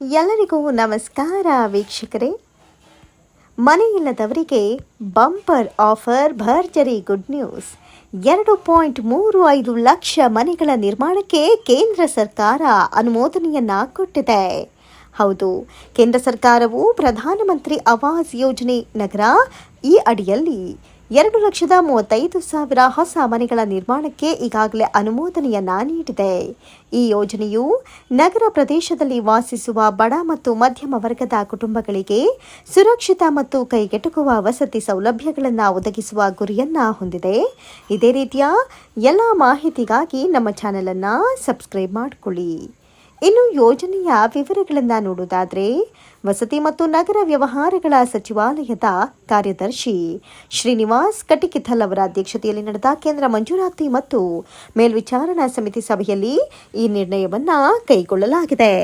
ಎಲ್ಲರಿಗೂ ನಮಸ್ಕಾರ ವೀಕ್ಷಕರೇ. ಮನೆಯಿಲ್ಲದವರಿಗೆ ಬಂಪರ್ ಆಫರ್ ಭರ್ಜರಿ ಗುಡ್ ನ್ಯೂಸ್. ಎರಡು ಪಾಯಿಂಟ್ ಮೂರು ಐದು ಲಕ್ಷ ಮನೆಗಳ ನಿರ್ಮಾಣಕ್ಕೆ ಕೇಂದ್ರ ಸರ್ಕಾರ ಅನುಮೋದನೆಯನ್ನ ಕೊಟ್ಟಿದೆ. ಹೌದು, ಕೇಂದ್ರ ಸರ್ಕಾರವು ಪ್ರಧಾನಮಂತ್ರಿ ಆವಾಸ್ ಯೋಜನೆ ನಗರ ಈ ಅಡಿಯಲ್ಲಿ ಎರಡು ಲಕ್ಷದ ಮೂವತ್ತೈದು ಸಾವಿರ ಹೊಸ ಮನೆಗಳ ನಿರ್ಮಾಣಕ್ಕೆ ಈಗಾಗಲೇ ಅನುಮೋದನೆಯನ್ನ ನೀಡಿದೆ. ಈ ಯೋಜನೆಯು ನಗರ ಪ್ರದೇಶದಲ್ಲಿ ವಾಸಿಸುವ ಬಡ ಮತ್ತು ಮಧ್ಯಮ ವರ್ಗದ ಕುಟುಂಬಗಳಿಗೆ ಸುರಕ್ಷಿತ ಮತ್ತು ಕೈಗೆಟುಕುವ ವಸತಿ ಸೌಲಭ್ಯಗಳನ್ನು ಒದಗಿಸುವ ಗುರಿಯನ್ನ ಹೊಂದಿದೆ. ಇದೇ ರೀತಿಯ ಎಲ್ಲ ಮಾಹಿತಿಗಾಗಿ ನಮ್ಮ ಚಾನೆಲ್ ಅನ್ನು ಸಬ್ಸ್ಕ್ರೈಬ್ ಮಾಡಿಕೊಳ್ಳಿ. ಇನ್ನು ಯೋಜನೆಯ ವಿವರಗಳನ್ನು ನೋಡುವುದಾದರೆ ವಸತಿ ಮತ್ತು ನಗರ ವ್ಯವಹಾರಗಳ ಸಚಿವಾಲಯದ ಕಾರ್ಯದರ್ಶಿ ಶ್ರೀನಿವಾಸ್ ಕಟಿಕಿಥಲ್ ಅವರ ಅಧ್ಯಕ್ಷತೆಯಲ್ಲಿ ನಡೆದ ಕೇಂದ್ರ ಮಂಜೂರಾತಿ ಮತ್ತು ಮೇಲ್ವಿಚಾರಣಾ ಸಮಿತಿ ಸಭೆಯಲ್ಲಿ ಈ ನಿರ್ಣಯವನ್ನು ಕೈಗೊಳ್ಳಲಾಗಿದೆ.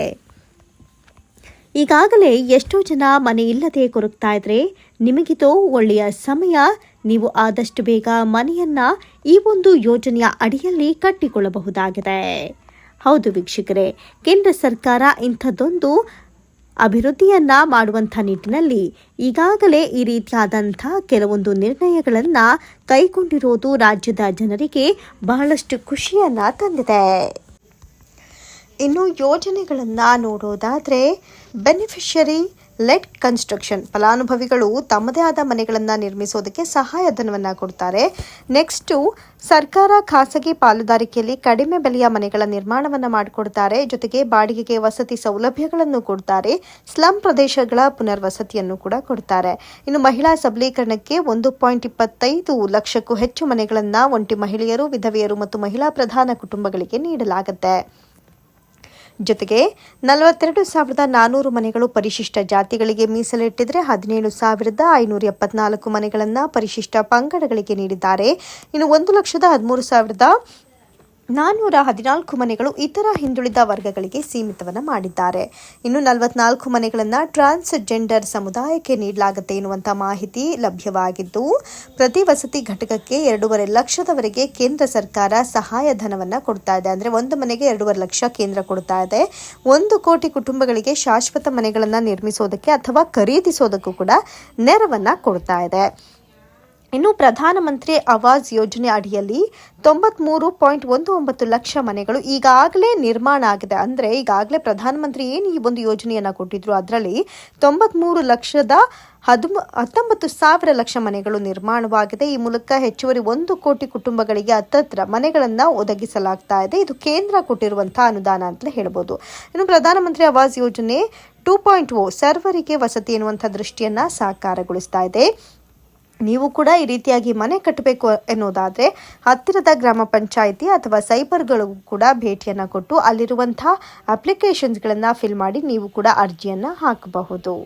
ಈಗಾಗಲೇ ಎಷ್ಟೋ ಜನ ಮನೆ ಇಲ್ಲದೆ ಕೊರಗ್ತಾ ಇದ್ರೆ ನಿಮಗಿದು ಒಳ್ಳೆಯ ಸಮಯ, ನೀವು ಆದಷ್ಟು ಬೇಗ ಮನೆಯನ್ನ ಈ ಒಂದು ಯೋಜನೆಯ ಅಡಿಯಲ್ಲಿ ಕಟ್ಟಿಕೊಳ್ಳಬಹುದಾಗಿದೆ. ಹೌದು ವೀಕ್ಷಕರೇ, ಕೇಂದ್ರ ಸರ್ಕಾರ ಇಂಥದ್ದೊಂದು ಅಭಿವೃದ್ಧಿಯನ್ನ ಮಾಡುವಂಥ ನಿಟ್ಟಿನಲ್ಲಿ ಈಗಾಗಲೇ ಈ ರೀತಿಯಾದಂಥ ಕೆಲವೊಂದು ನಿರ್ಣಯಗಳನ್ನ ಕೈಗೊಂಡಿರುವುದು ರಾಜ್ಯದ ಜನರಿಗೆ ಬಹಳಷ್ಟು ಖುಷಿಯನ್ನ ತಂದಿದೆ. ಇನ್ನು ಯೋಜನೆಗಳನ್ನು ನೋಡೋದಾದರೆ ಬೆನಿಫಿಷರಿ ಲೆಟ್ ಕನ್ಸ್ಟ್ರಕ್ಷನ್. ಫಲಾನುಭವಿಗಳು ತಮ್ಮದೇ ಆದ ಮನೆಗಳನ್ನು ನಿರ್ಮಿಸೋದಕ್ಕೆ ಸಹಾಯಧನವನ್ನು ಕೊಡ್ತಾರೆ. ನೆಕ್ಸ್ಟು, ಸರ್ಕಾರ ಖಾಸಗಿ ಪಾಲುದಾರಿಕೆಯಲ್ಲಿ ಕಡಿಮೆ ಬೆಲೆಯ ಮನೆಗಳ ನಿರ್ಮಾಣವನ್ನು ಮಾಡಿಕೊಡ್ತಾರೆ. ಜೊತೆಗೆ ಬಾಡಿಗೆಗೆ ವಸತಿ ಸೌಲಭ್ಯಗಳನ್ನು ಕೊಡ್ತಾರೆ. ಸ್ಲಂ ಪ್ರದೇಶಗಳ ಪುನರ್ವಸತಿಯನ್ನು ಕೂಡ ಕೊಡ್ತಾರೆ. ಇನ್ನು ಮಹಿಳಾ ಸಬಲೀಕರಣಕ್ಕೆ ಒಂದು ಪಾಯಿಂಟ್ ಇಪ್ಪತ್ತೈದು ಲಕ್ಷಕ್ಕೂ ಹೆಚ್ಚು ಮನೆಗಳನ್ನು ಒಂಟಿ ಮಹಿಳೆಯರು, ವಿಧವೆಯರು ಮತ್ತು ಮಹಿಳಾ ಪ್ರಧಾನ ಕುಟುಂಬಗಳಿಗೆ ನೀಡಲಾಗುತ್ತೆ. ಜೊತೆಗೆ ನಲವತ್ತೆರಡು ಸಾವಿರದ ನಾನೂರು ಮನೆಗಳು ಪರಿಶಿಷ್ಟ ಜಾತಿಗಳಿಗೆ ಮೀಸಲಿಟ್ಟಿದ್ರೆ ಹದಿನೇಳು ಸಾವಿರದ ಐನೂರ ಎಪ್ಪತ್ನಾಲ್ಕು ಮನೆಗಳನ್ನು ಪರಿಶಿಷ್ಟ ಪಂಗಡಗಳಿಗೆ ನೀಡಿದ್ದಾರೆ. ಇನ್ನು ಒಂದು ಲಕ್ಷದ ಹದಿಮೂರು ಸಾವಿರದ ನಾನ್ನೂರ ಹದಿನಾಲ್ಕು ಮನೆಗಳು ಇತರ ಹಿಂದುಳಿದ ವರ್ಗಗಳಿಗೆ ಸೀಮಿತವನ್ನು ಮಾಡಿದ್ದಾರೆ. ಇನ್ನು ನಲವತ್ನಾಲ್ಕು ಮನೆಗಳನ್ನು ಟ್ರಾನ್ಸ್ಜೆಂಡರ್ ಸಮುದಾಯಕ್ಕೆ ನೀಡಲಾಗುತ್ತೆ ಎನ್ನುವಂಥ ಮಾಹಿತಿ ಲಭ್ಯವಾಗಿದ್ದು, ಪ್ರತಿ ವಸತಿ ಘಟಕಕ್ಕೆ ಎರಡೂವರೆ ಲಕ್ಷದವರೆಗೆ ಕೇಂದ್ರ ಸರ್ಕಾರ ಸಹಾಯಧನವನ್ನು ಕೊಡ್ತಾ ಇದೆ. ಅಂದರೆ ಒಂದು ಮನೆಗೆ ಎರಡೂವರೆ ಲಕ್ಷ ಕೇಂದ್ರ ಕೊಡ್ತಾ ಇದೆ. ಒಂದು ಕೋಟಿ ಕುಟುಂಬಗಳಿಗೆ ಶಾಶ್ವತ ಮನೆಗಳನ್ನು ನಿರ್ಮಿಸೋದಕ್ಕೆ ಅಥವಾ ಖರೀದಿಸೋದಕ್ಕೂ ಕೂಡ ನೆರವನ್ನು ಕೊಡ್ತಾ ಇದೆ. ಇನ್ನು ಪ್ರಧಾನಮಂತ್ರಿ ಆವಾಸ್ ಯೋಜನೆ ಅಡಿಯಲ್ಲಿ ತೊಂಬತ್ಮೂರು ಪಾಯಿಂಟ್ ಒಂದು ಒಂಬತ್ತು ಲಕ್ಷ ಮನೆಗಳು ಈಗಾಗಲೇ ನಿರ್ಮಾಣ ಆಗಿದೆ. ಅಂದರೆ ಈಗಾಗಲೇ ಪ್ರಧಾನಮಂತ್ರಿ ಏನು ಈ ಒಂದು ಯೋಜನೆಯನ್ನು ಕೊಟ್ಟಿದ್ರು? ಅದರಲ್ಲಿ ತೊಂಬತ್ಮೂರು ಲಕ್ಷದ ಹದಿಮ, ಹತ್ತೊಂಬತ್ತು ಸಾವಿರ ಲಕ್ಷ ಮನೆಗಳು ನಿರ್ಮಾಣವಾಗಿದೆ. ಈ ಮೂಲಕ ಹೆಚ್ಚುವರಿ ಒಂದು ಕೋಟಿ ಕುಟುಂಬಗಳಿಗೆ ಹತ್ತತ್ರ ಮನೆಗಳನ್ನು ಒದಗಿಸಲಾಗ್ತಾ ಇದೆ. ಇದು ಕೇಂದ್ರ ಕೊಟ್ಟಿರುವಂತಹ ಅನುದಾನ ಅಂತಲೇ ಹೇಳ್ಬೋದು. ಇನ್ನು ಪ್ರಧಾನಮಂತ್ರಿ ಆವಾಸ್ ಯೋಜನೆ ಟೂ ಪಾಯಿಂಟ್ ಓ ಸರ್ವರಿಗೆ ವಸತಿ ಎನ್ನುವಂಥ ದೃಷ್ಟಿಯನ್ನ ಸಾಕಾರಗೊಳಿಸ್ತಾ ಇದೆ. ನೀವು ಕೂಡ ಈ ರೀತಿಯಾಗಿ ಮನೆ ಕಟ್ಟಬೇಕು ಎನ್ನುವುದಾದರೆ ಹತ್ತಿರದ ಗ್ರಾಮ ಪಂಚಾಯಿತಿ ಅಥವಾ ಸೈಬರ್ಗಳು ಕೂಡ ಭೇಟಿಯನ್ನು ಕೊಟ್ಟು ಅಲ್ಲಿರುವಂತಹ ಅಪ್ಲಿಕೇಶನ್ಸ್ಗಳನ್ನು ಫಿಲ್ ಮಾಡಿ ನೀವು ಕೂಡ ಅರ್ಜಿಯನ್ನು ಹಾಕಬಹುದು.